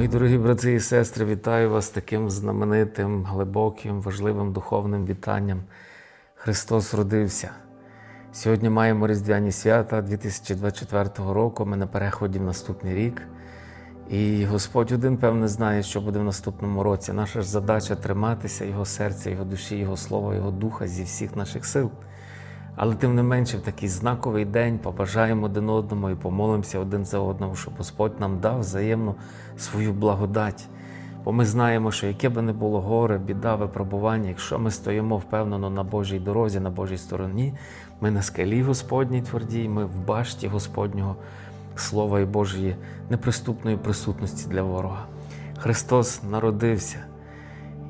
Мої дорогі брати і сестри, вітаю вас таким знаменитим, глибоким, важливим духовним вітанням. Христос родився. Сьогодні маємо Різдвяні свята 2024 року. Ми на переході в наступний рік. І Господь один, певне, знає, що буде в наступному році. Наша ж задача триматися Його серця, Його душі, Його слова, Його духа зі всіх наших сил. Але тим не менше, в такий знаковий день побажаємо один одному і помолимося один за одного, щоб Господь нам дав взаємно свою благодать. Бо ми знаємо, що яке би не було горе, біда, випробування, якщо ми стоїмо впевнено на Божій дорозі, на Божій стороні, ми на скалі Господній твердій, ми в башті Господнього Слова і Божої неприступної присутності для ворога. Христос народився.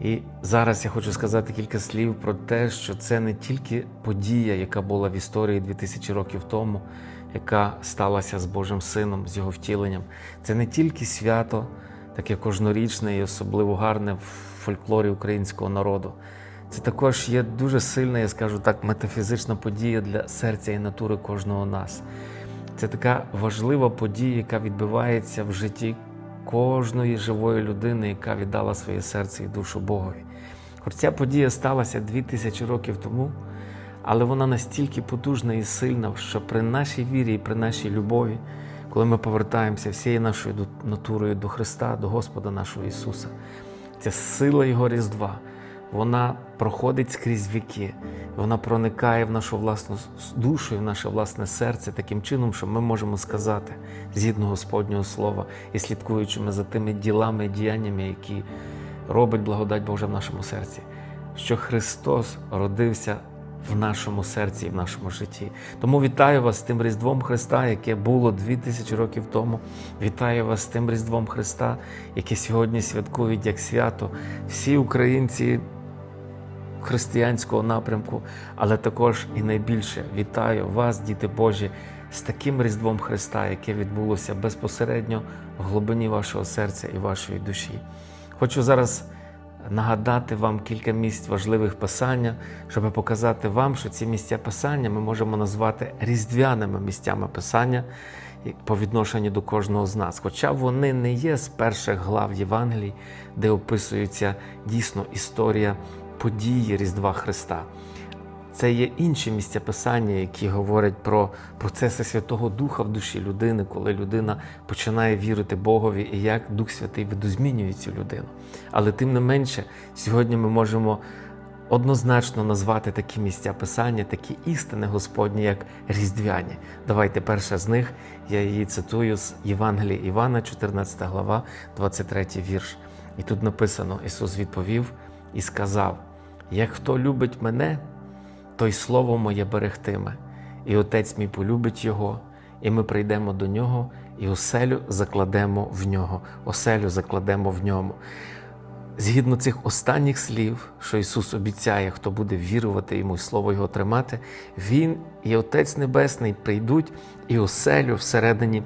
І зараз я хочу сказати кілька слів про те, що це не тільки подія, яка була в історії 2000 років тому, яка сталася з Божим Сином, з його втіленням. Це не тільки свято, таке кожнорічне і особливо гарне в фольклорі українського народу. Це також є дуже сильна, я скажу так, метафізична подія для серця і натури кожного нас. Це така важлива подія, яка відбувається в житті кожної живої людини, яка віддала своє серце і душу Богові. Хоч ця подія сталася дві тисячі років тому, але вона настільки потужна і сильна, що при нашій вірі і при нашій любові, коли ми повертаємося всією нашою натурою до Христа, до Господа нашого Ісуса, ця сила Його Різдва, вона проходить скрізь віки, вона проникає в нашу власну душу і в наше власне серце таким чином, що ми можемо сказати згідно Господнього Слова і слідкуючими за тими ділами діяннями, які робить благодать Божа в нашому серці, що Христос родився в нашому серці і в нашому житті. Тому вітаю вас з тим Різдвом Христа, яке було дві тисячі років тому. Вітаю вас з тим Різдвом Христа, яке сьогодні святкують як свято всі українці християнського напрямку, але також і найбільше вітаю вас, діти Божі, з таким Різдвом Христа, яке відбулося безпосередньо в глибині вашого серця і вашої душі. Хочу зараз нагадати вам кілька місць важливих писання, щоб показати вам, що ці місця писання ми можемо назвати різдвяними місцями писання по відношенню до кожного з нас. Хоча вони не є з перших глав Євангелій, де описується дійсно історія події Різдва Христа. Це є інші місця писання, які говорять про процеси Святого Духа в душі людини, коли людина починає вірити Богові і як Дух Святий видозмінює цю людину. Але тим не менше, сьогодні ми можемо однозначно назвати такі місця писання, такі істини Господні, як різдвяні. Давайте перша з них, я її цитую з Євангелія Івана, 14 глава, 23 вірш. І тут написано: Ісус відповів і сказав: Як хто любить мене, той слово моє берегтиме, і Отець мій полюбить Його, і ми прийдемо до нього, і оселю закладемо в нього, оселю закладемо в ньому. Згідно цих останніх слів, що Ісус обіцяє, хто буде вірувати йому і слово Його тримати, Він і Отець Небесний прийдуть і оселю всередині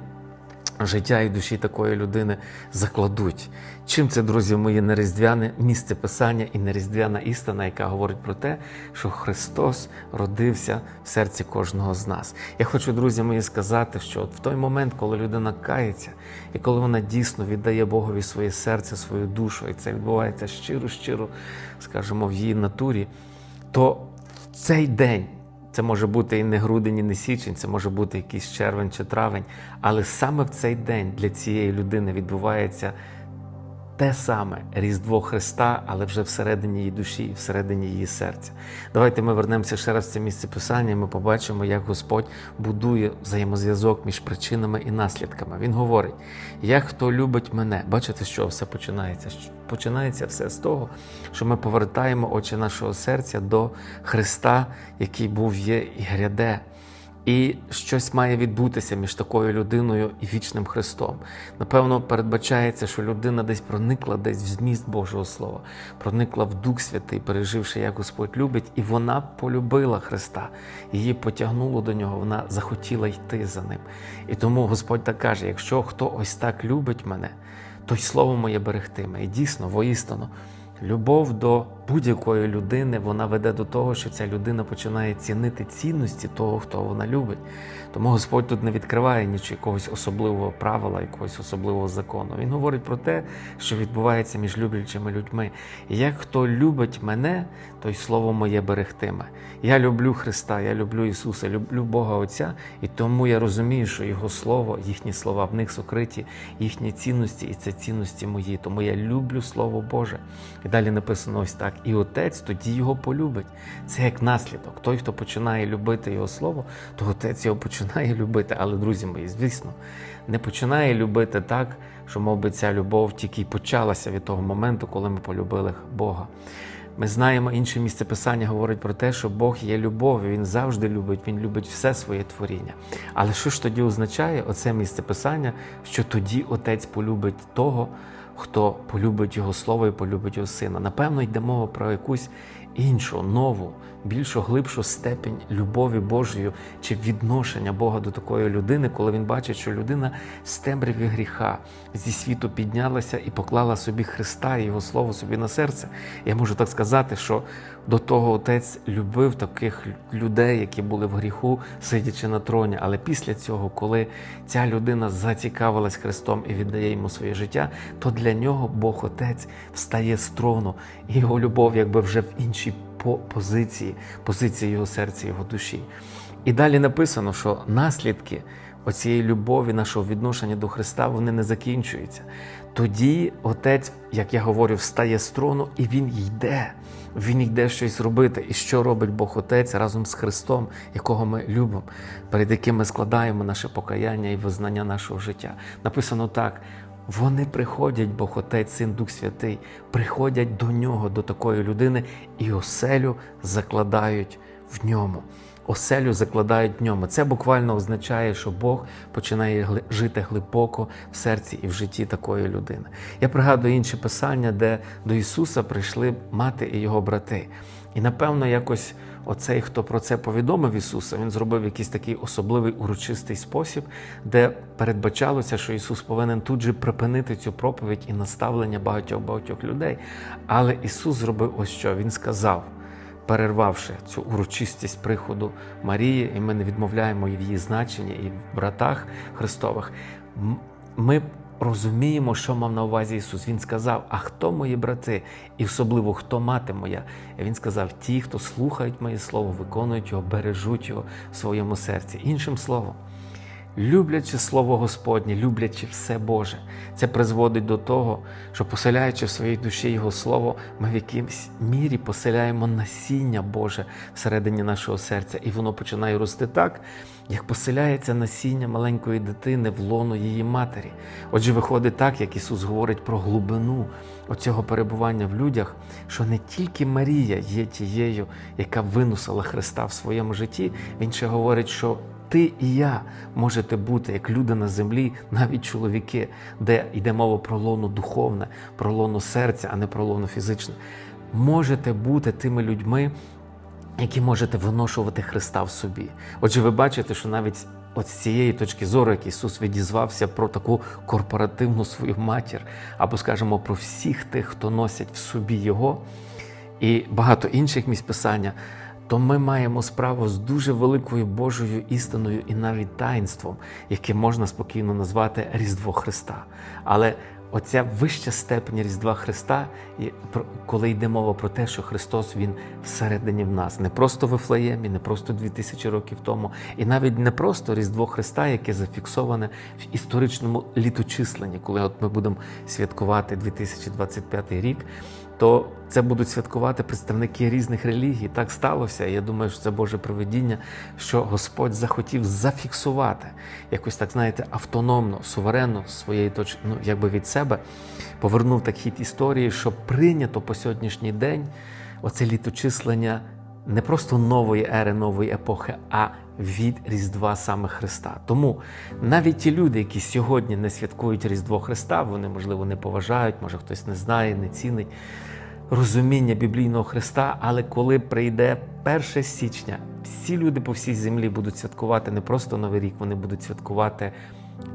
життя і душі такої людини закладуть. Чим це, друзі мої, не різдвяне місце писання і не різдвяна істина, яка говорить про те, що Христос родився в серці кожного з нас. Я хочу, друзі мої, сказати, що в той момент, коли людина кається, і коли вона дійсно віддає Богові своє серце, свою душу, і це відбувається щиро-щиро, скажімо, в її натурі, то в цей день. Це може бути і не грудень, і не січень, це може бути якийсь червень чи травень. Але саме в цей день для цієї людини відбувається те саме Різдво Христа, але вже всередині її душі, всередині її серця. Давайте ми вернемося ще раз в це місце писання. і Ми побачимо, як Господь будує взаємозв'язок між причинами і наслідками. Він говорить: як хто любить мене, бачите, що все починається? Починається все з того, що ми повертаємо очі нашого серця до Христа, який був, є і гряде. І щось має відбутися між такою людиною і вічним Христом. Напевно, передбачається, що людина десь проникла десь в зміст Божого Слова, проникла в Дух Святий, переживши, як Господь любить, і вона полюбила Христа. Її потягнуло до нього, вона захотіла йти за ним. І тому Господь так каже: якщо хто ось так любить мене, то й слово моє берегтиме. І дійсно, воістину, Любов до будь-якої людини вона веде до того, що ця людина починає цінити цінності того, хто вона любить. Тому Господь тут не відкриває ніч якогось особливого правила, якогось особливого закону. Він говорить про те, що відбувається між люблячими людьми. Як хто любить мене, той слово моє берегтиме. Я люблю Христа, я люблю Ісуса, люблю Бога Отця, і тому я розумію, що Його Слово, їхні слова в них сокриті, їхні цінності, і це цінності мої. Тому я люблю Слово Боже. І далі написано ось так: і Отець тоді його полюбить. Це як наслідок. Той, хто починає любити Його Слово, то Отець його починає любити. Але, друзі мої, звісно, не починає любити так, що, мов би, ця любов тільки й почалася від того моменту, коли ми полюбили Бога. Ми знаємо інше місце писання говорить про те, що Бог є любов'ю, Він завжди любить, Він любить все своє творіння. Але що ж тоді означає оце місце писання, що тоді Отець полюбить того, хто полюбить Його слово і полюбить Його сина? Напевно, йде мова про якусь іншу, нову, більшу, глибшу степень любові Божої чи відношення Бога до такої людини, коли він бачить, що людина з темряві гріха зі світу піднялася і поклала собі Христа і Його Слово собі на серце. Я можу так сказати, що до того Отець любив таких людей, які були в гріху, сидячи на троні. Але після цього, коли ця людина зацікавилась Христом і віддає йому своє життя, то для нього Бог Отець встає з трону, і його любов, якби вже в іншій по- позиції, позиції його серця, його душі. І далі написано, що наслідки оцієї любові, нашого відношення до Христа, вони не закінчуються. Тоді Отець, як я говорю, встає з трону і він йде. Він йде щось робити. І що робить Бог Отець разом з Христом, якого ми любимо, перед яким ми складаємо наше покаяння і визнання нашого життя. Написано так. Вони приходять, Бог Отець, Син Дух Святий, приходять до нього, до такої людини, і оселю закладають в ньому. Оселю закладають в ньому. Це буквально означає, що Бог починає жити глибоко в серці і в житті такої людини. Я пригадую інші писання, де до Ісуса прийшли мати і його брати. І напевно, якось оцей, хто про це повідомив Ісуса, він зробив якийсь такий особливий урочистий спосіб, де передбачалося, що Ісус повинен тут же припинити цю проповідь і наставлення багатьох багатьох людей. Але Ісус зробив ось що Він сказав перервавши цю урочистість приходу Марії, і ми не відмовляємо і в її значенні, і в братах Христових. Ми розуміємо, що мав на увазі Ісус. Він сказав: А хто мої брати? І особливо хто мати моя? Він сказав: ті, хто слухають моє слово, виконують його, бережуть його в своєму серці. Іншим словом. Люблячи Слово Господнє, люблячи все Боже, це призводить до того, що поселяючи в своїй душі Його Слово, ми в якійсь мірі поселяємо насіння Боже всередині нашого серця, і воно починає рости так, як поселяється насіння маленької дитини в лоно її матері. Отже, виходить так, як Ісус говорить про глибину оцього перебування в людях, що не тільки Марія є тією, яка виносила Христа в своєму житті, Він ще говорить, що ти і я можете бути як люди на землі, навіть чоловіки, де йде мова про лоно духовне, про лоно серця, а не про лоно фізичне. Можете бути тими людьми, які можете виношувати Христа в собі. Отже, ви бачите, що навіть от з цієї точки зору, як Ісус відізвався про таку корпоративну свою матір, або скажімо, про всіх тих, хто носять в собі Його, і багато інших місць писання, то ми маємо справу з дуже великою Божою істиною і навіть таїнством, яке можна спокійно назвати Різдво Христа. Але оця вища степень Різдва Христа, коли йде мова про те, що Христос Він всередині в нас, не просто в Ефлеємі, не просто 2000 років тому, і навіть не просто Різдво Христа, яке зафіксоване в історичному літочисленні, коли от ми будемо святкувати 2025 рік то це будуть святкувати представники різних релігій. Так сталося. Я думаю, що це Боже проведіння, що Господь захотів зафіксувати якось так, знаєте, автономно, суверенно своєї точки, ну якби від себе повернув так хід історії, що прийнято по сьогоднішній день оце літочислення не просто нової ери, нової епохи, а від Різдва саме Христа. Тому навіть ті люди, які сьогодні не святкують Різдво Христа, вони, можливо, не поважають, може хтось не знає, не цінить розуміння біблійного Христа, але коли прийде 1 січня, всі люди по всій землі будуть святкувати не просто Новий рік, вони будуть святкувати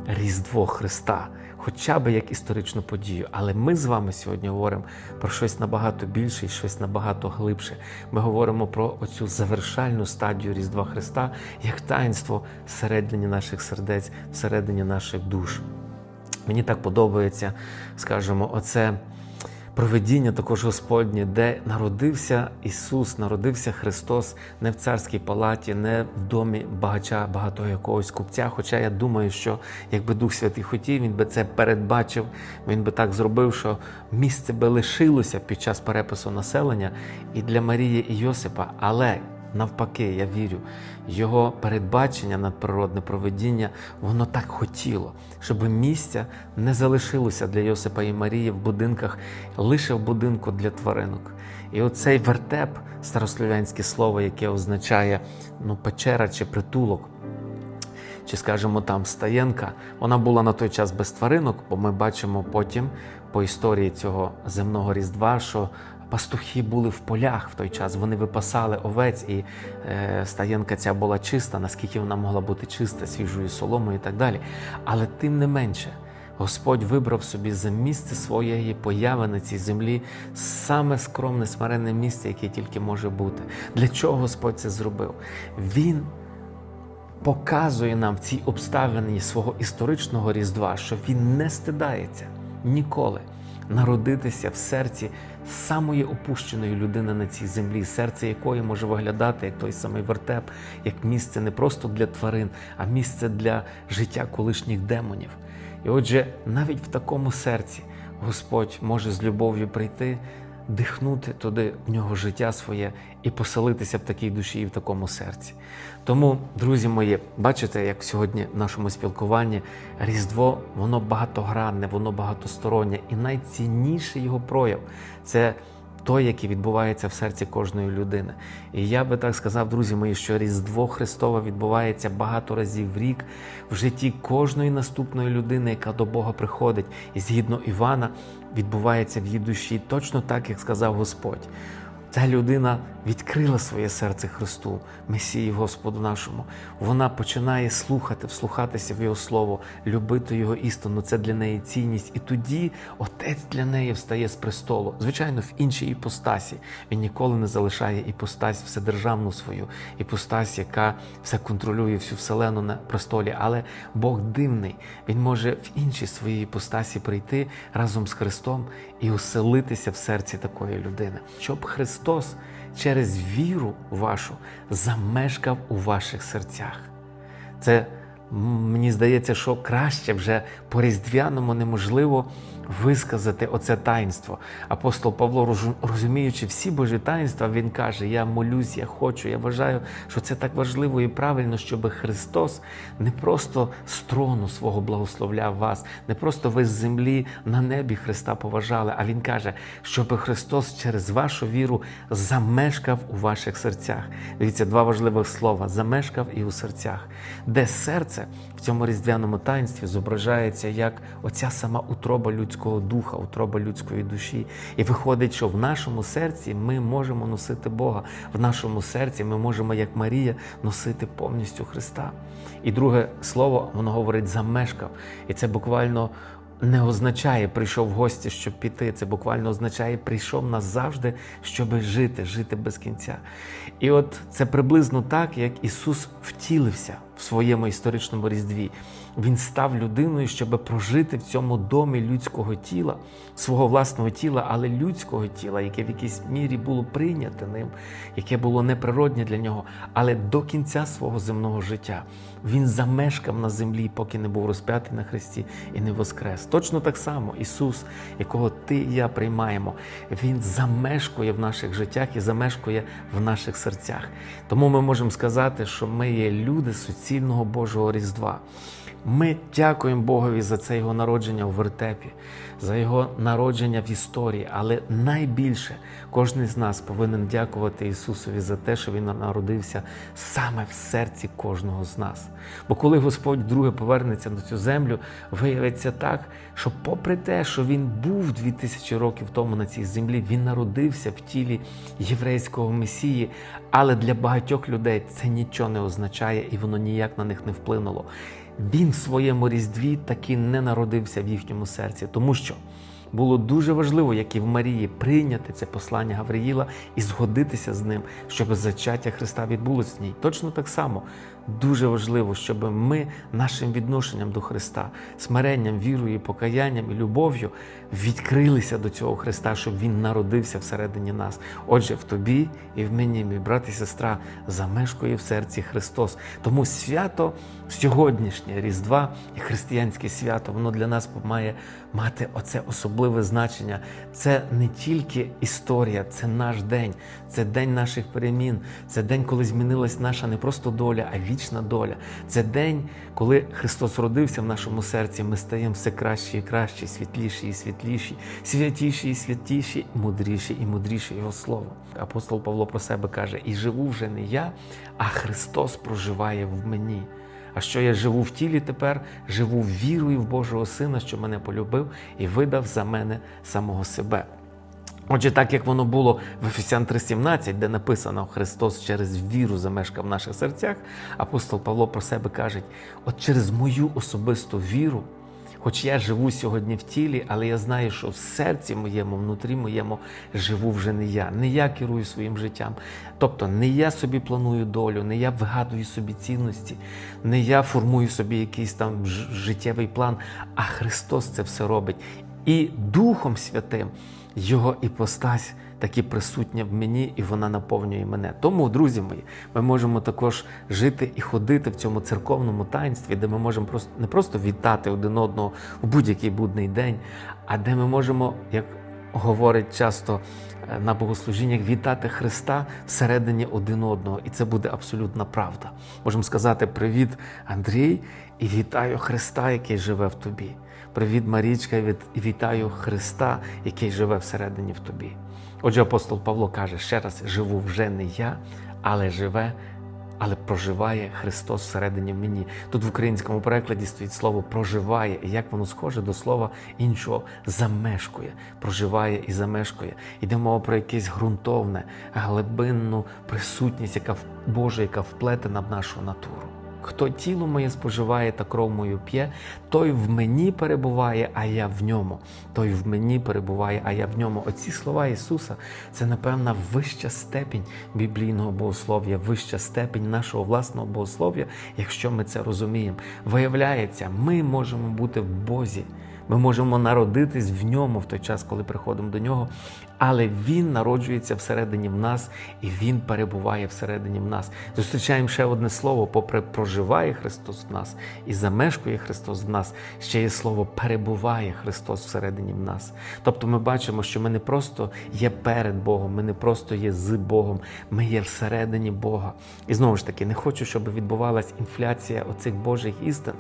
Різдво Христа, хоча б як історичну подію. Але ми з вами сьогодні говоримо про щось набагато більше і щось набагато глибше. Ми говоримо про оцю завершальну стадію Різдва Христа як таїнство всередині наших сердець, всередині наших душ. Мені так подобається, скажімо, оце проведіння також Господнє, де народився Ісус, народився Христос не в царській палаті, не в домі багача, багатого якогось купця. Хоча я думаю, що якби Дух Святий хотів, він би це передбачив, він би так зробив, що місце би лишилося під час перепису населення і для Марії і Йосипа. Але навпаки, я вірю, його передбачення надприродне проведіння, воно так хотіло, щоб місця не залишилося для Йосипа і Марії в будинках, лише в будинку для тваринок. І оцей вертеп, старослов'янське слово, яке означає ну, печера чи притулок. Чи, скажімо, там стаєнка, вона була на той час без тваринок, бо ми бачимо потім по історії цього земного різдва, що пастухи були в полях в той час, вони випасали овець, і е, стаєнка ця була чиста, наскільки вона могла бути чиста, свіжою соломою і так далі. Але тим не менше, Господь вибрав собі за місце своєї появи на цій землі саме скромне, смиренне місце, яке тільки може бути. Для чого Господь це зробив? Він показує нам в цій обставині свого історичного різдва, що він не стидається ніколи народитися в серці самої опущеної людини на цій землі, серце якої може виглядати як той самий вертеп, як місце не просто для тварин, а місце для життя колишніх демонів. І отже, навіть в такому серці Господь може з любов'ю прийти дихнути туди в нього життя своє і поселитися в такій душі і в такому серці. Тому, друзі мої, бачите, як сьогодні в нашому спілкуванні Різдво, воно багатогранне, воно багатостороннє, і найцінніший його прояв це той, який відбувається в серці кожної людини. І я би так сказав, друзі мої, що Різдво Христове відбувається багато разів в рік в житті кожної наступної людини, яка до Бога приходить. І згідно Івана, відбувається в її душі точно так, як сказав Господь. Ця людина відкрила своє серце Христу, Месії Господу нашому. Вона починає слухати, вслухатися в Його Слово, любити Його істину. Це для неї цінність. І тоді Отець для неї встає з престолу. Звичайно, в іншій іпостасі. Він ніколи не залишає іпостась вседержавну свою, іпостась, яка все контролює всю вселену на престолі. Але Бог дивний, Він може в іншій своїй іпостасі прийти разом з Христом і оселитися в серці такої людини, щоб Христос через віру вашу замешкав у ваших серцях. Це мені здається, що краще вже по різдвяному неможливо висказати оце таїнство. Апостол Павло, розуміючи всі Божі таїнства, він каже: Я молюсь, я хочу. Я вважаю, що це так важливо і правильно, щоб Христос не просто з трону свого благословляв вас, не просто ви з землі на небі Христа поважали, а Він каже, щоб Христос через вашу віру замешкав у ваших серцях. Дивіться, два важливих слова: замешкав і у серцях, де серце в цьому різдвяному таїнстві зображається як оця сама утроба людського духа, утроба людської душі. І виходить, що в нашому серці ми можемо носити Бога. В нашому серці ми можемо, як Марія, носити повністю Христа. І друге слово, воно говорить замешкав. І це буквально не означає прийшов в гості, щоб піти. Це буквально означає прийшов назавжди, щоб жити, жити без кінця. І от це приблизно так, як Ісус втілився в своєму історичному різдві. Він став людиною, щоб прожити в цьому домі людського тіла, свого власного тіла, але людського тіла, яке в якійсь мірі було прийняте ним, яке було неприродне для нього. Але до кінця свого земного життя він замешкав на землі, поки не був розп'ятий на хресті і не воскрес. Точно так само Ісус, якого ти і я приймаємо, Він замешкує в наших життях і замешкує в наших серцях. Тому ми можемо сказати, що ми є люди суцільного Божого Різдва. Ми дякуємо Богові за це його народження у вертепі, за його народження в історії. Але найбільше кожен з нас повинен дякувати Ісусові за те, що Він народився саме в серці кожного з нас. Бо коли Господь друге повернеться на цю землю, виявиться так, що, попри те, що Він був 2000 років тому на цій землі, він народився в тілі єврейського месії, але для багатьох людей це нічого не означає і воно ніяк на них не вплинуло. Він в своєму різдві таки не народився в їхньому серці, тому що було дуже важливо, як і в Марії, прийняти це послання Гавриїла і згодитися з ним, щоб зачаття Христа відбулося в ній. Точно так само дуже важливо, щоб ми нашим відношенням до Христа, смиренням, вірою, покаянням і любов'ю відкрилися до цього Христа, щоб Він народився всередині нас. Отже, в тобі і в мені, мій брат і сестра, замешкує в серці Христос. Тому свято сьогоднішнє Різдва і християнське свято, воно для нас має мати оце особливе значення. Це не тільки історія, це наш день, це день наших перемін, це день, коли змінилась наша не просто доля, а вічна доля. Це день, коли Христос родився в нашому серці. Ми стаємо все кращі і кращі, світліші і світліші, святіші і святіші, мудріші і мудріші Його слово. Апостол Павло про себе каже: І живу вже не я, а Христос проживає в мені. А що я живу в тілі тепер, живу вірою в Божого Сина, що мене полюбив і видав за мене самого себе. Отже, так як воно було в Ефесян 3,17, де написано Христос через віру замешкав в наших серцях, апостол Павло про себе каже: от через мою особисту віру. Хоч я живу сьогодні в тілі, але я знаю, що в серці моєму, внутрі моєму живу вже не я. Не я керую своїм життям. Тобто не я собі планую долю, не я вигадую собі цінності, не я формую собі якийсь там життєвий план, а Христос це все робить. І Духом Святим Його іпостась таки присутня в мені, і вона наповнює мене. Тому, друзі мої, ми можемо також жити і ходити в цьому церковному таїнстві, де ми можемо просто не просто вітати один одного в будь-який будний день, а де ми можемо, як говорить часто е, на богослужіннях, вітати Христа всередині один одного. І це буде абсолютна правда. Можемо сказати привіт, Андрій, і вітаю Христа, який живе в тобі. Привіт, Марічка, і вітаю Христа, який живе всередині в тобі. Отже, апостол Павло каже ще раз: живу вже не я, але живе, але проживає Христос всередині мені. Тут в українському перекладі стоїть слово проживає, і як воно схоже до слова іншого замешкує, проживає і замешкує. Йде мова про якесь ґрунтовне, глибинну присутність, яка Божа, яка вплетена в нашу натуру. Хто тіло моє споживає та кров мою п'є, той в мені перебуває, а я в ньому. Той в мені перебуває, а я в ньому. Оці слова Ісуса це, напевно, вища степінь біблійного богослов'я, вища степінь нашого власного богослов'я, якщо ми це розуміємо. Виявляється, ми можемо бути в Бозі. Ми можемо народитись в ньому в той час, коли приходимо до нього, але Він народжується всередині в нас і Він перебуває всередині в нас. Зустрічаємо ще одне слово, попри проживає Христос в нас і замешкує Христос в нас. Ще є слово перебуває Христос всередині в нас. Тобто ми бачимо, що ми не просто є перед Богом, ми не просто є з Богом, ми є всередині Бога. І знову ж таки, не хочу, щоб відбувалася інфляція оцих Божих істин.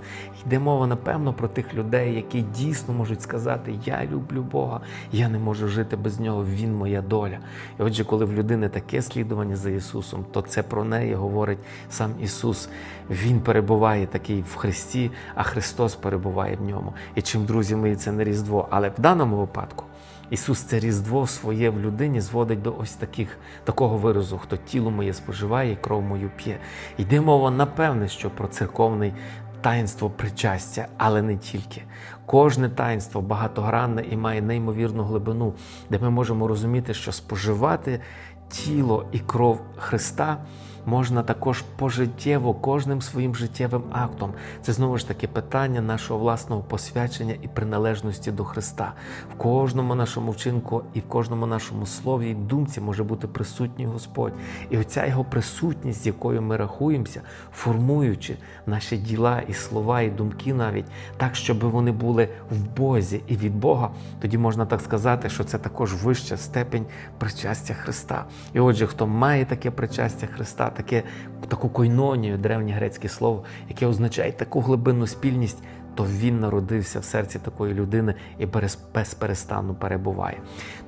Йде мова, напевно, про тих людей, які дійсно можуть сказати: Я люблю Бога, я не можу жити без нього. Він моя доля. І отже, коли в людини таке слідування за Ісусом, то це про неї говорить сам Ісус. Він перебуває такий в Христі, а Христос перебуває в ньому. І чим, друзі мої, це не Різдво. Але в даному випадку. Ісус це Різдво своє в людині зводить до ось таких, такого виразу, хто тіло моє споживає і кров мою п'є. Йде мова, напевне, що про церковний таїнство причастя, але не тільки. Кожне таїнство багатогранне і має неймовірну глибину, де ми можемо розуміти, що споживати тіло і кров Христа можна також пожиттєво кожним своїм життєвим актом. Це знову ж таки питання нашого власного посвячення і приналежності до Христа. В кожному нашому вчинку і в кожному нашому слові і думці може бути присутній Господь. І оця його присутність, з якою ми рахуємося, формуючи наші діла і слова, і думки навіть так, щоб вони були в Бозі і від Бога, тоді можна так сказати, що це також вища степень причастя Христа. І отже, хто має таке причастя Христа, таке, таку койнонію, древнє грецьке слово, яке означає таку глибинну спільність, то він народився в серці такої людини і без перестану перебуває.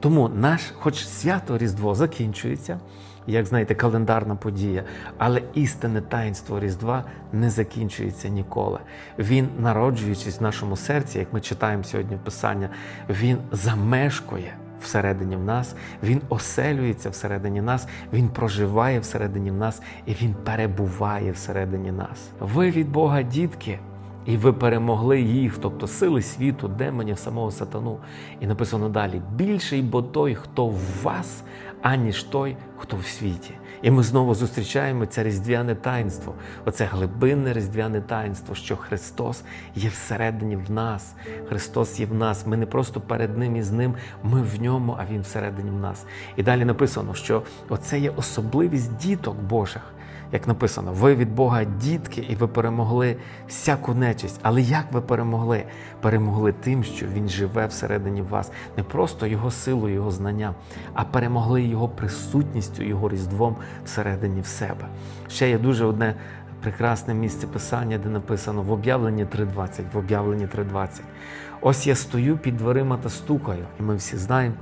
Тому наш, хоч свято Різдво закінчується, як знаєте, календарна подія, але істинне таїнство Різдва не закінчується ніколи. Він, народжуючись в нашому серці, як ми читаємо сьогодні в Писання, він замешкує всередині в нас, Він оселюється всередині нас, Він проживає всередині в нас і Він перебуває всередині нас. Ви від Бога, дітки, І ви перемогли їх, тобто сили світу, демонів, самого сатану. І написано далі: більший бо той, хто в вас, аніж той, хто в світі. І ми знову зустрічаємо це різдвяне таїнство, оце глибинне різдвяне таїнство, що Христос є всередині в нас. Христос є в нас. Ми не просто перед Ним і з Ним, ми в ньому, а Він всередині в нас. І далі написано, що оце є особливість діток Божих. Як написано, ви від Бога дітки, і ви перемогли всяку нечисть. Але як ви перемогли? Перемогли тим, що Він живе всередині вас, не просто Його силою, Його знанням, а перемогли Його присутністю, Його різдвом всередині в себе. Ще є дуже одне прекрасне місце писання, де написано в об'явленні 3.20, в об'явленні 3.20. Ось я стою під дверима та стукаю, і ми всі знаємо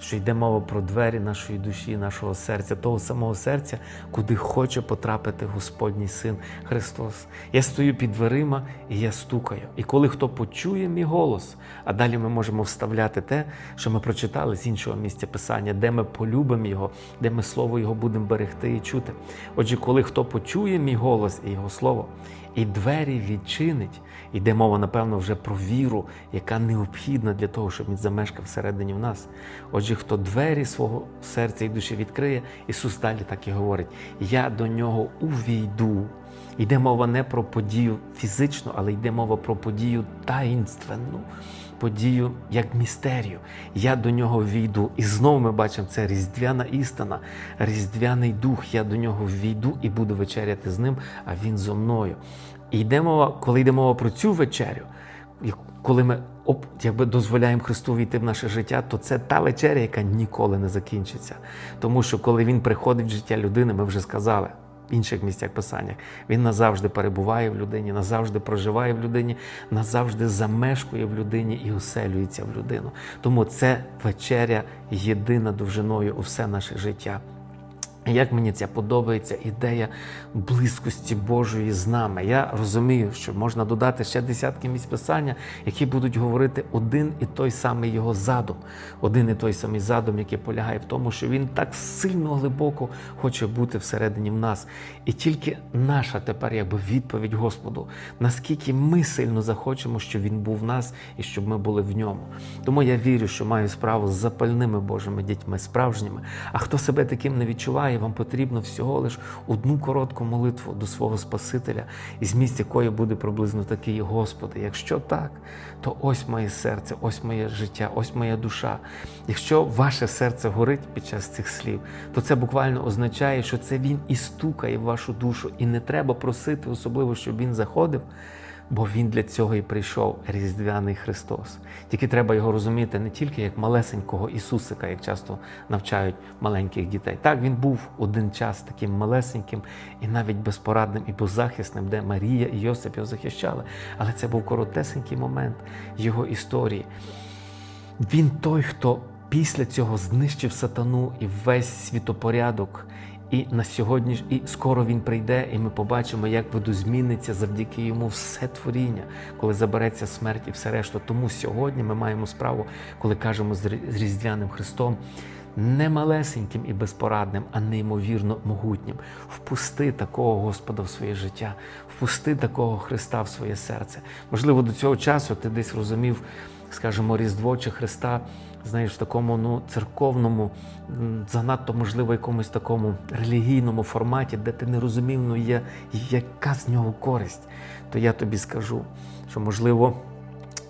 що йде мова про двері нашої душі, нашого серця, того самого серця, куди хоче потрапити Господній Син Христос. Я стою під дверима і я стукаю. І коли хто почує мій голос, а далі ми можемо вставляти те, що ми прочитали з іншого місця Писання, де ми полюбимо Його, де ми слово Його будемо берегти і чути. Отже, коли хто почує мій голос і Його слово, і двері відчинить. Йде мова, напевно, вже про віру, яка необхідна для того, щоб він замешкав всередині в нас. Отже, хто двері свого серця і душі відкриє, Ісус далі так і говорить: Я до нього увійду. Йде мова не про подію фізичну, але йде мова про подію таїнственну, подію як містерію. Я до нього війду. І знову ми бачимо це різдвяна істина, різдвяний дух. Я до нього війду і буду вечеряти з ним, а він зо мною. І йде мова, коли йде мова про цю вечерю, коли ми якби дозволяємо Христу війти в наше життя, то це та вечеря, яка ніколи не закінчиться. Тому що коли Він приходить в життя людини, ми вже сказали в інших місцях писаннях, він назавжди перебуває в людині, назавжди проживає в людині, назавжди замешкує в людині і оселюється в людину. Тому це вечеря єдина довжиною у все наше життя. Як мені ця подобається ідея близькості Божої з нами. Я розумію, що можна додати ще десятки місць писання, які будуть говорити один і той самий його задум, один і той самий задум, який полягає в тому, що він так сильно глибоко хоче бути всередині в нас. І тільки наша тепер, якби відповідь Господу, наскільки ми сильно захочемо, щоб він був в нас і щоб ми були в ньому. Тому я вірю, що маю справу з запальними Божими дітьми, справжніми. А хто себе таким не відчуває, вам потрібно всього лиш одну коротку молитву до свого Спасителя, із місць якої буде приблизно такий Господи. Якщо так, то ось моє серце, ось моє життя, ось моя душа. Якщо ваше серце горить під час цих слів, то це буквально означає, що це він і стукає в вашу душу, і не треба просити, особливо, щоб він заходив бо Він для цього і прийшов, Різдвяний Христос. Тільки треба його розуміти не тільки як малесенького Ісусика, як часто навчають маленьких дітей. Так, він був один час таким малесеньким і навіть безпорадним і беззахисним, де Марія і Йосип його захищали. Але це був коротесенький момент його історії. Він той, хто після цього знищив сатану і весь світопорядок. І на сьогодні і скоро він прийде, і ми побачимо, як видозміниться завдяки йому все творіння, коли забереться смерть і все решта. Тому сьогодні ми маємо справу, коли кажемо з Різдвяним Христом, не малесеньким і безпорадним, а неймовірно могутнім. Впусти такого Господа в своє життя, впусти такого Христа в своє серце. Можливо, до цього часу ти десь розумів, скажімо, Різдво чи Христа знаєш, в такому ну, церковному, занадто, можливо, якомусь такому релігійному форматі, де ти не розумів, ну є, яка з нього користь, то я тобі скажу, що можливо.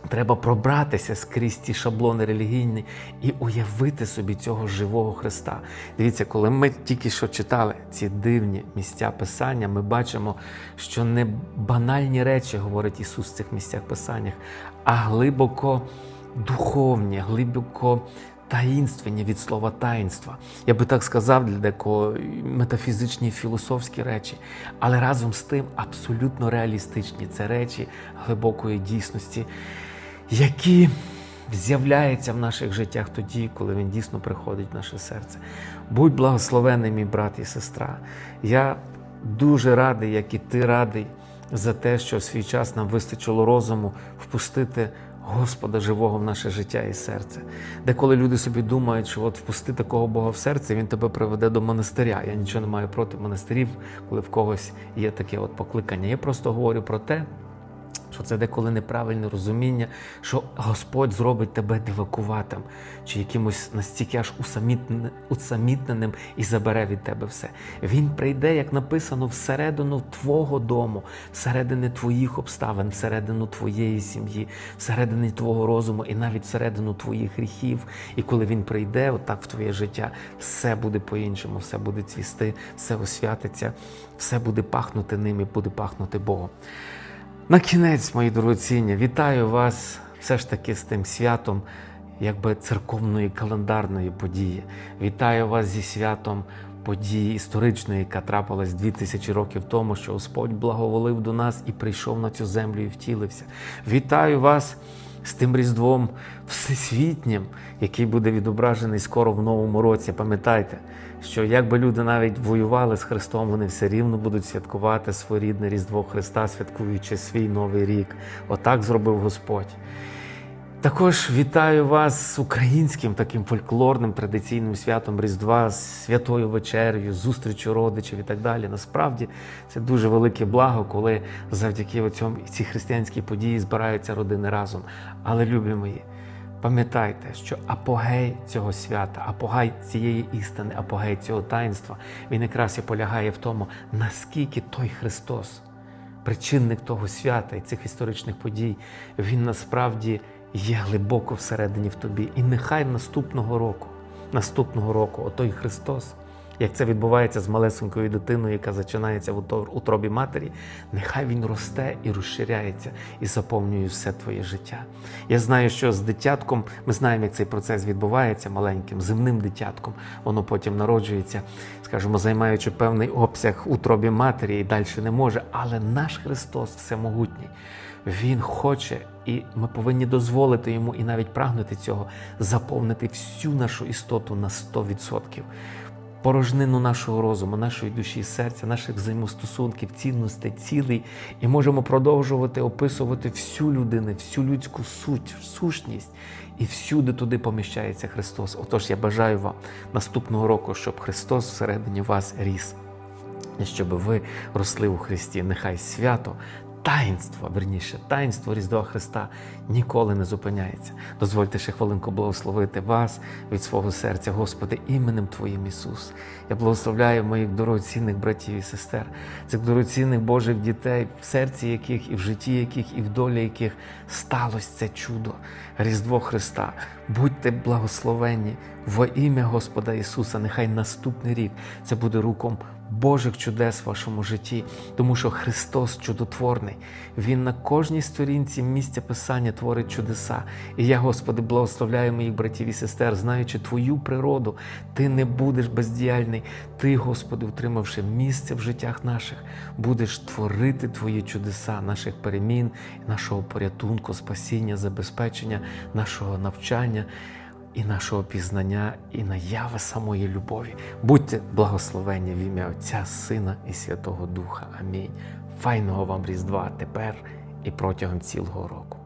Треба пробратися скрізь ті шаблони релігійні і уявити собі цього живого Христа. Дивіться, коли ми тільки що читали ці дивні місця Писання, ми бачимо, що не банальні речі говорить Ісус в цих місцях Писаннях, а глибоко духовні, глибоко таїнственні від слова таїнства. Я би так сказав для декого метафізичні філософські речі, але разом з тим абсолютно реалістичні. Це речі глибокої дійсності, які з'являються в наших життях тоді, коли він дійсно приходить в наше серце. Будь благословений, мій брат і сестра. Я дуже радий, як і ти радий за те, що в свій час нам вистачило розуму впустити. Господа живого в наше життя і серце. Де коли люди собі думають, що от впусти такого Бога в серце, він тебе приведе до монастиря. Я нічого не маю проти монастирів, коли в когось є таке от покликання. Я просто говорю про те, що це деколи неправильне розуміння, що Господь зробить тебе дивакуватим чи якимось настільки аж усамітненим і забере від тебе все. Він прийде, як написано, всередину твого дому, всередини твоїх обставин, всередину твоєї сім'ї, всередині твого розуму і навіть всередину твоїх гріхів. І коли він прийде, отак в твоє життя, все буде по-іншому, все буде цвісти, все освятиться, все буде пахнути ним і буде пахнути Богом. На кінець, мої дорогоцінні, вітаю вас все ж таки з тим святом, якби церковної календарної події. Вітаю вас зі святом події історичної, яка трапилась 2000 років тому, що Господь благоволив до нас і прийшов на цю землю і втілився. Вітаю вас з тим Різдвом всесвітнім, який буде відображений скоро в новому році. Пам'ятайте, що якби люди навіть воювали з Христом, вони все рівно будуть святкувати своєрідне Різдво Христа, святкуючи свій новий рік. Отак зробив Господь. Також вітаю вас з українським таким фольклорним традиційним святом Різдва, святою вечерею, зустрічю родичів і так далі. Насправді це дуже велике благо, коли завдяки цьому цій християнській події збираються родини разом. Але, любі мої, пам'ятайте, що апогей цього свята, апогей цієї істини, апогей цього таїнства, він якраз і полягає в тому, наскільки той Христос причинник того свята і цих історичних подій, він насправді є глибоко всередині в тобі. І нехай наступного року, наступного року, отой Христос, як це відбувається з малесенькою дитиною, яка зачинається в утробі матері, нехай він росте і розширяється і заповнює все твоє життя. Я знаю, що з дитятком ми знаємо, як цей процес відбувається маленьким, земним дитятком. Воно потім народжується, скажімо, займаючи певний обсяг утробі матері і далі не може. Але наш Христос всемогутній. Він хоче, і ми повинні дозволити йому і навіть прагнути цього, заповнити всю нашу істоту на 100%. Порожнину нашого розуму, нашої душі, серця, наших взаємостосунків, цінностей, цілей, і можемо продовжувати описувати всю людину, всю людську суть, сущність, і всюди туди поміщається Христос. Отож, я бажаю вам наступного року, щоб Христос всередині вас ріс, і щоб ви росли у Христі. Нехай свято таїнство, верніше, таїнство Різдва Христа ніколи не зупиняється. Дозвольте ще хвилинку благословити вас від свого серця, Господи, іменем Твоїм Ісус. Я благословляю моїх дорогоцінних братів і сестер, цих дорогоцінних Божих дітей, в серці яких і в житті яких, і в долі яких сталося це чудо, Різдво Христа. Будьте благословенні во ім'я Господа Ісуса. Нехай наступний рік це буде руком Божих чудес в вашому житті, тому що Христос чудотворний. Він на кожній сторінці місця Писання творить чудеса. І я, Господи, благословляю моїх братів і сестер, знаючи Твою природу, Ти не будеш бездіяльний. Ти, Господи, утримавши місце в життях наших, будеш творити Твої чудеса, наших перемін, нашого порятунку, спасіння, забезпечення, нашого навчання і нашого пізнання, і наяви самої любові. Будьте благословені в ім'я Отця, Сина і Святого Духа. Амінь. Файного вам Різдва тепер і протягом цілого року.